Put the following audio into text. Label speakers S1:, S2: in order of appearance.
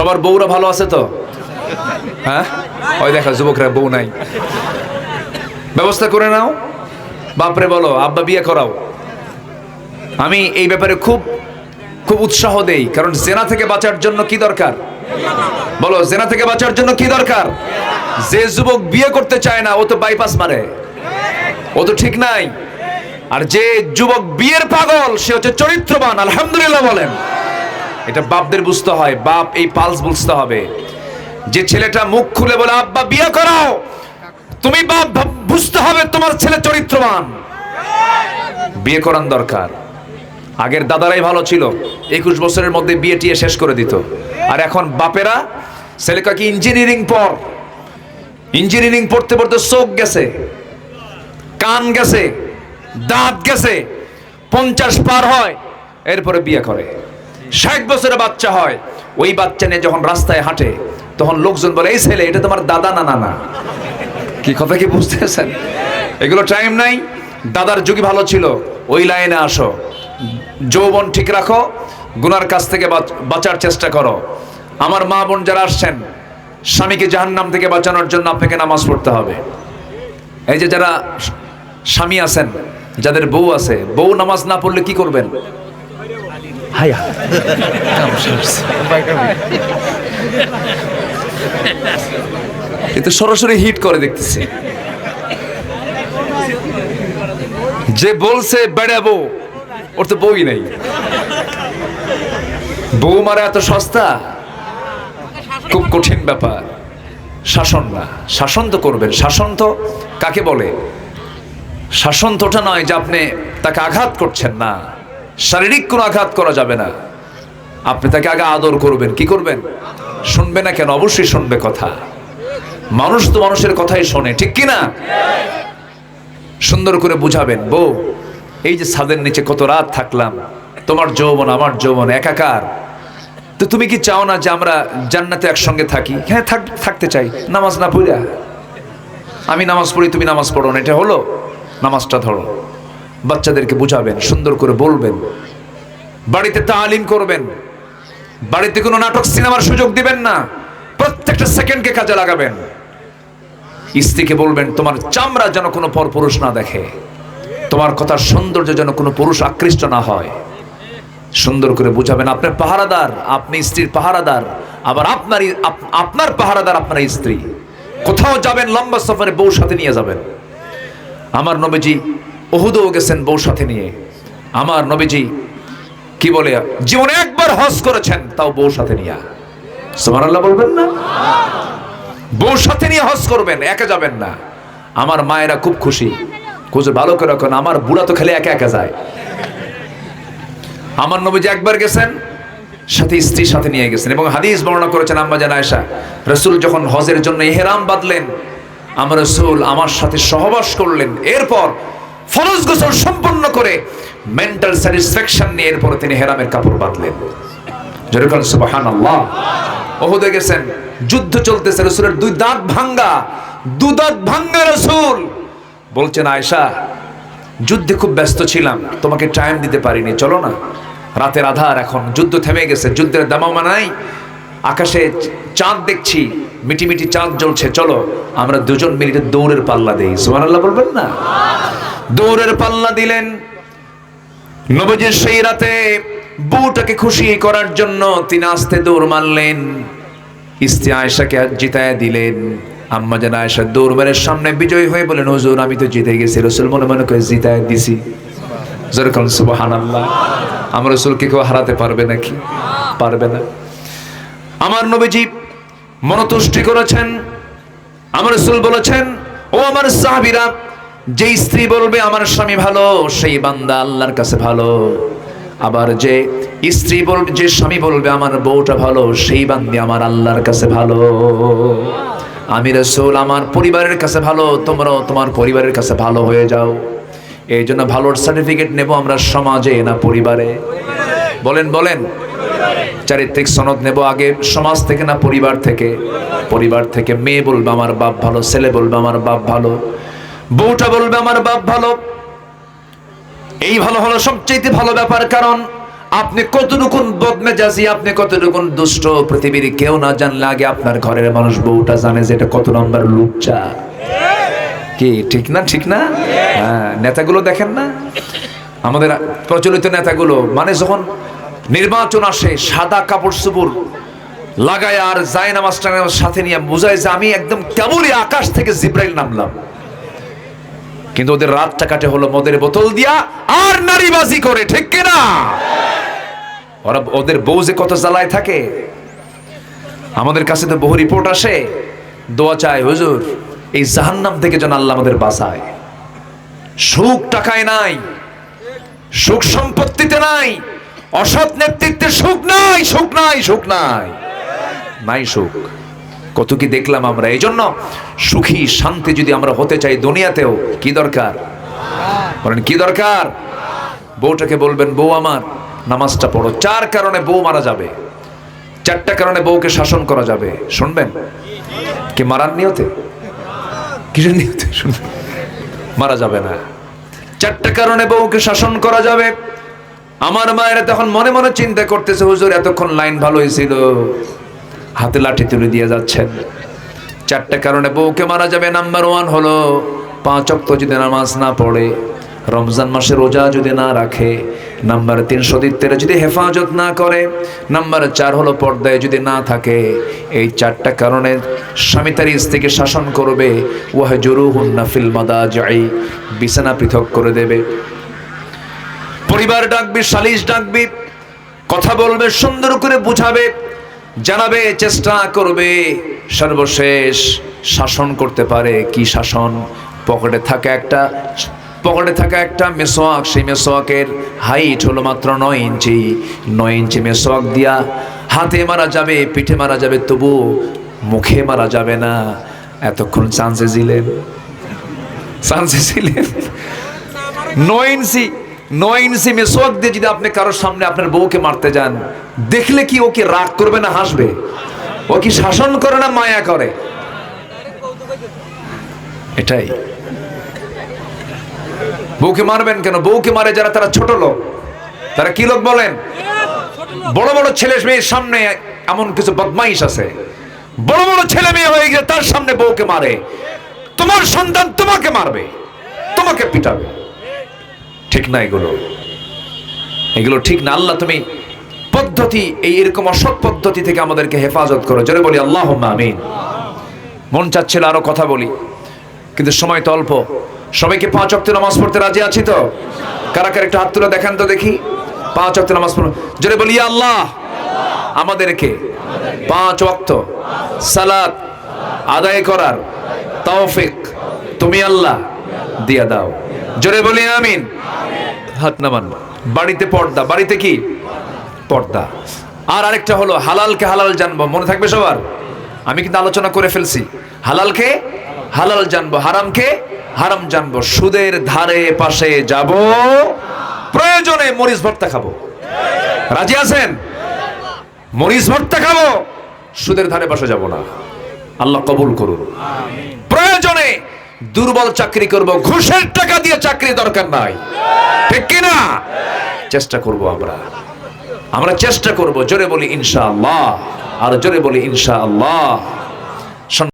S1: সবার বউরা ভালো আছে তো? হ্যাঁ? ওই দেখা, যুবকরা বউ নাই। ব্যবস্থা করে নাও। বাপরে বলো, আব্বা বিয়ে করাও। আমি এই ব্যাপারে খুব খুব উৎসাহ দেই, কারণ জেনা থেকে বাঁচার জন্য কি দরকার? বলো, জেনা থেকে বাঁচার জন্য কি দরকার? যে যুবক বিয়ে করতে চায় না, ও তো বাইপাস মারে। ও তো ঠিক নাই। আর যে যুবক বিয়ের পাগল, সে হচ্ছে চরিত্রবান, আলহামদুলিল্লাহ বলেন। এটা বাপদের বুঝতে হয়, বাপ এই পালস বুঝতে হবে। যে ছেলেটা মুখ খুলে বলে, আব্বা, বিয়ে করাও। তুমি বাপ বুঝতে হবে তোমার ছেলে চরিত্রবান। বিয়ে করান দরকার। আগের দাদারাই ভালো ছিল, একুশ বছরের মধ্যে বিয়ে টিয়ে শেষ করে দিত। আর এখন বাপেরা ছেলেকা কি, ইঞ্জিনিয়ারিং পর ইঞ্জিনিয়ারিং পড়তে পড়তে চোখ গেছে, কান গেছে, দাঁত গেছে, পঞ্চাশ পার হয়, এরপরে বিয়ে করে। ষাট বছরের বাচ্চা হয়, ওই বাচ্চা নিয়ে যখন রাস্তায় হাঁটে, তখন লোকজন বলে, এই ছেলে, এটা তোমার দাদা না না কি কথা কি বুঝতেছেন? এগুলো টাইম নাই, দাদার যুগই ভালো ছিল, ওই লাইনে আসো। যৌবন ঠিক রাখো, গুনার কাছ থেকে বাঁচার চেষ্টা করো। আমার মা বোন যারা আসছেন, স্বামীকে জাহান্নাম থেকে বাঁচানোর জন্য আপনাকে নামাজ পড়তে হবে। এই যে যারা স্বামী আছেন, যাদের বউ আছে, বউ নামাজ না পড়লে কি করবেন? হায়া কিন্তু সরাসরি হিট করে দেখতেছি। যে বলছে বেড়াবো ওর তো বউই নেই। বউ মারা এত সস্তা? খুব কঠিন ব্যাপার। শাসন না, শাসন তো করবেন। শাসন তো কাকে বলে? শাসন তো ওটা নয় যে আপনি তাকে আঘাত করছেন না। শারীরিক কোনো আঘাত করা যাবে না। আপনি তাকে আগে আদর করবেন। কি করবেন? শুনবে না কেন? অবশ্যই শুনবে কথা। মানুষ তো মানুষের কথাই শোনে, ঠিক কি না সুন্দর করে বুঝাবেন, বউ, এই যে ছাদের নিচে কত রাত থাকলাম, তোমার যৌবন, আমার যৌবন, একাকার। তো তুমি কি চাও না যে আমরা জান্নাতে একসঙ্গে থাকি? হ্যাঁ থাক, থাকতে চাই। নামাজ না পড়া আমি নামাজ পড়ি, তুমি নামাজ পড়ো না। এটা হলো? নামাজটা ধরো। বাচ্চাদেরকে বুঝাবেন, সুন্দর করে বলবেন। বাড়িতে তালিম করবেন। বাড়িতে কোনো নাটক, সিনেমার সুযোগ দিবেন না। প্রত্যেকটা সেকেন্ডকে কাজে লাগাবেন। স্ত্রীকে বলবেন, তোমার চামড়া যেন কোনো পরপুরুষ না দেখে। তোমার কথার সৌন্দর্য যেন কোনো পুরুষ আকৃষ্ট না হয়। সুন্দর করে বুঝাবেন, আপনার পাহারাদার, আপনি স্ত্রীর পাহারাদার, আবার আপনারই, আপ- আপনার পাহারাদার আপনার স্ত্রী। কোথাও যাবেন, লম্বা সফরে বউ সাথে নিয়ে যাবেন। আমার নবীজি ওহুদও গেছেন বউ সাথে নিয়ে। আমার নবীজি কি বলে, জীবনে একবার হজ করেছেন, তাও বউ সাথে নিয়ে সুবহানাল্লাহ বলবেন না? বউ সাথে নিয়ে হজ করবেন, একা যাবেন না। আমার মায়েরা খুব খুশি। খুঁজে ভালো করে রাখুন, আমার বুড়া তো খেলে একা একা যায়। আমার নবীজি একবার গেছেন, সাথে স্ত্রীর সাথে নিয়ে গেছেন এবং হাদিস বর্ণনা করেছেন আম্মা জান আয়েশা, রসুল যখন হজের জন্য ইহরাম বাঁধলেন, আমার রসুল আমার সাথে সহবাস করলেন। এরপর ফরজ গোসল সম্পন্ন করে মেন্টাল স্যাটিসফ্যাকশন নিয়ে এরপর তিনি হেরামের কাপড় বাঁধলেন। যেরকম সুবাহান আল্লাহ ওহুদে গেছেন, যুদ্ধ চলতেছে, রসুলের দুই দাঁত ভাঙ্গা, দু দাঁত ভাঙ্গা রসুল। বলছেন আয়সা যুদ্ধে খুব ব্যস্ত ছিলাম, তোমাকে টাইম দিতে পারিনি, চলো না। রাতের আধার এখন, যুদ্ধ থেমে গেছে, যুদ্ধের দামামা নাই। আকাশে চাঁদ দেখছি, মিটি মিটি চাঁদ জ্বলছে। চলো, আমরা দুজন মিনিটে দৌড়ের পাল্লা দেই। সুবহানাল্লাহ বলবেন না? দৌড়ের পাল্লা দিলেন নবজের সেই রাতে বউটাকে খুশি করার জন্য তিনি আস্তে দৌড় মারলেন। স্ত্রী আয়েশাকে জিতায় দিলেন। আম্মা যেন আয়েশা দৌড় মেরে সামনে বিজয় হয়ে বলেন হুজুর, আমি তো জিতে গেছি, রসুল মনে মনে করে জিতায় দিছি। যেরকম সুবাহান আল্লাহ আমার রসুলকে কেউ হারাতে পারবে নাকি? পারবে না। আমার নবীজি মনতুষ্টি করেছেন, আমার রসুল বলেছেন, ও আমার সাহাবিরা যে স্ত্রী বলবে আমার স্বামী ভালো, সেই বান্দা আল্লাহর কাছে ভালো। আবার যে স্ত্রী বলবে যে স্বামী বলবে আমার বউটা ভালো, সেই বান্দি আমার আল্লাহর কাছে ভালো। আমি রসুল, আমার পরিবারের কাছে ভালো, তোমরাও তোমার পরিবারের কাছে ভালো হয়ে যাও। এই জন্য ভালোর সার্টিফিকেট নেব আমরা সমাজে না পরিবারে। বলেন বলেন। চারিত্রিক সনদ নেব আগে, সমাজ থেকে না পরিবার থেকে? পরিবার থেকে মেয়ে বলবে আমার বাপ ভালো, ছেলে বলবে আমার বাপ ভালো, বউটা বলবে আমার বাপ ভালো। এই ভালো হলো সবচেয়ে ভালো ব্যাপার, কারণ আপনি কতটুকুন বদমেজাজি, আপনি কতটুকুন দুষ্ট, পৃথিবীর কেউ না জানলে আগে আপনার ঘরের মানুষ বউটা জানে যে এটা কত নম্বর লুচ্চা। কি, ঠিক না ঠিক না? হ্যাঁ নেতাগুলো দেখেন না? আমাদের প্রচলিত নেতাগুলো মানে যখন নির্বাচন আসে, সাদা কাপড় চুপুর লাগায় আর যায় নামাজটা সাথে নিয়ে বোঝায় যে আমি একদম কেবলই আকাশ থেকে জিব্রাইল নামলাম। কিন্তু ওদের রাতটা কাটে হলো মদের বোতল দিয়া আর নারীবাজি করে, ঠিক কিনা? ওরা ওদের বউ যে কত জ্বালায় থাকে। আমাদের কাছে তো বহু রিপোর্ট আসে, দোয়া চায়, হুজুর, এই জাহান্নাম থেকে যেন আল্লাহ আমাদের বাঁচায়। সুখ টাকায় নাই, সুখ সম্পত্তিতে নাই অসৎ নেতৃত্বে সুখ নাই সুখ নাই সুখ নাই। নাই সুখ। কত কি দেখলাম আমরা? এই জন্য সুখী, শান্তি যদি আমরা হতে চাই দুনিয়াতেও, কি দরকার? বলেন, কি দরকার? বউটাকে বলবেন, বউ আমার, নামাজটা পড়ো। চার কারণে বউ মারা যাবে। চারটা কারণে বউকে শাসন করা যাবে। শুনবেন? কে মারার নিয়তে? কিসের নিয়তে? শুনবেন? মারা যাবে না। চারটা কারণে বউকে শাসন করা যাবে। আমার মায়েরা তখন মনে মনে চিন্তা করতেছে, হুজুর, এতক্ষণ লাইন ভালো হয়েছিল হাতে লাঠি তুলে দিয়ে যাচ্ছেন। চারটে কারণে বউকে মারা যাবে। নাম্বার ওয়ান হলো, পাঁচ অক্ত যদি নামাজ না পড়ে, রমজান মাসে রোজা যদি না রাখে, নাম্বার তিন সতীর্থের যদি হেফাজত না করে, নাম্বার চার হলো, পর্দায় যদি না থাকে, এই চারটা কারণে স্বামী তার স্ত্রীকে শাসন করবে। ওয়াহ জরু হুন্না ফিল মাদা যাই বিছানা পৃথক করে দেবে। পরিবার ডাকবি, সালিশ ডাকবি, কথা বলবে, সুন্দর করে বুঝাবে, জানাবে, চেষ্টা করবে, সর্বশেষ শাসন করতে পারে। কি শাসন? পকেটে থাকা একটা, পকেটে থাকা একটা মেসোয়াক, সেই মেসোয়াকের হাইট হলো মাত্র নয় ইঞ্চি। নয় ইঞ্চি মেসোয়াক দিয়া হাতে মারা যাবে, পিঠে মারা যাবে, তবু মুখে মারা যাবে না। এতক্ষণ চান্সে ছিলেন? চান্সে ছিলেন? নয় ইঞ্চি। নয় ইঞ্চি মেসোয়াক দিয়ে যদি আপনি কারোর সামনে আপনার বউকে মারতে যান, দেখলে কি ওকে রাগ করবে না হাসবে? ও কি শাসন করে না মায়া করে? এটাই। বউকে মারবেন কেন? বউকে মারে যারা, তারা ছোট লোক। তারা কি লোক বলেন? বড় বড় ছেলে মেয়ের সামনে এমন কিছু বদমাইশ আছে। বড় বড় ছেলে মেয়ে হয়ে গিয়ে তার সামনে বউকে মারে। তোমার সন্তান তোমাকে মারবে, তোমাকে পিটাবে। ঠিক না এগুলো? এগুলো ঠিক না, আল্লাহ তুমি পদ্ধতি, এই এরকম অসৎ পদ্ধতি থেকে আমাদেরকে হেফাজত করো। জোরে বলি আল্লাহ আমিন। মন চাচ্ছিল আরও কথা বলি, কিন্তু সময় তো অল্প। সবাইকে পাঁচ অক্ট নামাজ পড়তে রাজি আছি তো? কারা কারা একটা হাত তুলে দেখেন তো দেখি। পাঁচ অক্ট নামাজ পড়ো জোরে বলি আল্লাহ। আমাদেরকে পাঁচ অক্ত সালাত আদায় করার তৌফিক তুমি আল্লাহ দিয়া দাও। জোরে বলি আমিন। হাত নামান। বাড়িতে পর্দা। বাড়িতে কি? পর্দা। আর আরেকটা হলো হালালকে হালাল জানব। মনে থাকবে সবার? আমি কিন্তু আলোচনা করে ফেলছি। হালালকে হালাল জানব হারামকে হারাম জানব। সুদের ধারে পাশে যাব। প্রয়োজনে মরিচ ভর্তা খাব। রাজি আছেন? মরিচ ভর্তা খাব। সুদের ধারে পাশে যাব না। আল্লাহ কবুল করুন। প্রয়োজনে দুর্বল চাকরি করব, ঘুষের টাকা দিয়ে চাকরি দরকার নাই। ঠিক কিনা? চেষ্টা করব আমরা। আমরা চেষ্টা করব, জোরে বলি ইনশাআল্লাহ। আর জোরে বলি ইনশাআল্লাহ।